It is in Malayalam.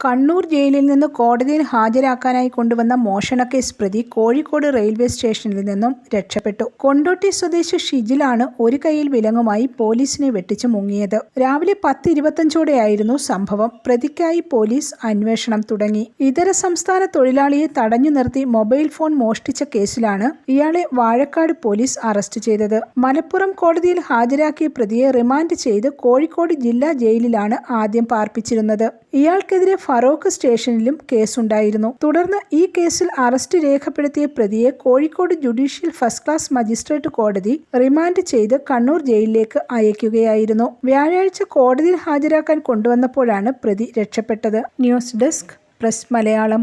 കണ്ണൂർ ജയിലിൽ നിന്ന് കോടതിയിൽ ഹാജരാക്കാനായി കൊണ്ടുവന്ന മോഷണക്കേസ് പ്രതി കോഴിക്കോട് റെയിൽവേ സ്റ്റേഷനിൽ നിന്നും രക്ഷപ്പെട്ടു. കൊണ്ടോട്ടി സ്വദേശി ഷിജിലാണ് ഒരു കൈയിൽ വിലങ്ങുമായി പോലീസിനെ വെട്ടിച്ച് മുങ്ങിയത്. രാവിലെ പത്ത് ഇരുപത്തഞ്ചോടെയായിരുന്നു സംഭവം. പ്രതിക്കായി പോലീസ് അന്വേഷണം തുടങ്ങി. ഇതര സംസ്ഥാന തൊഴിലാളിയെ തടഞ്ഞു നിർത്തി മൊബൈൽ ഫോൺ മോഷ്ടിച്ച കേസിലാണ് ഇയാളെ വാഴക്കാട് പോലീസ് അറസ്റ്റ് ചെയ്തത്. മലപ്പുറം കോടതിയിൽ ഹാജരാക്കിയ പ്രതിയെ റിമാൻഡ് ചെയ്ത് കോഴിക്കോട് ജില്ലാ ജയിലിലാണ് ആദ്യം പാർപ്പിച്ചിരുന്നത്. ഇയാൾക്കെതിരെ ഫറോക്ക് സ്റ്റേഷനിലും കേസുണ്ടായിരുന്നു. തുടർന്ന് ഈ കേസിൽ അറസ്റ്റ് രേഖപ്പെടുത്തിയ പ്രതിയെ Kozhikode judicial first class magistrate കോടതി റിമാൻഡ് ചെയ്ത് കണ്ണൂർ ജയിലിലേക്ക് അയക്കുകയായിരുന്നു. വ്യാഴാഴ്ച കോടതിയിൽ ഹാജരാക്കാൻ കൊണ്ടുവന്നപ്പോഴാണ് പ്രതി രക്ഷപ്പെട്ടത്. News desk press Malayalam.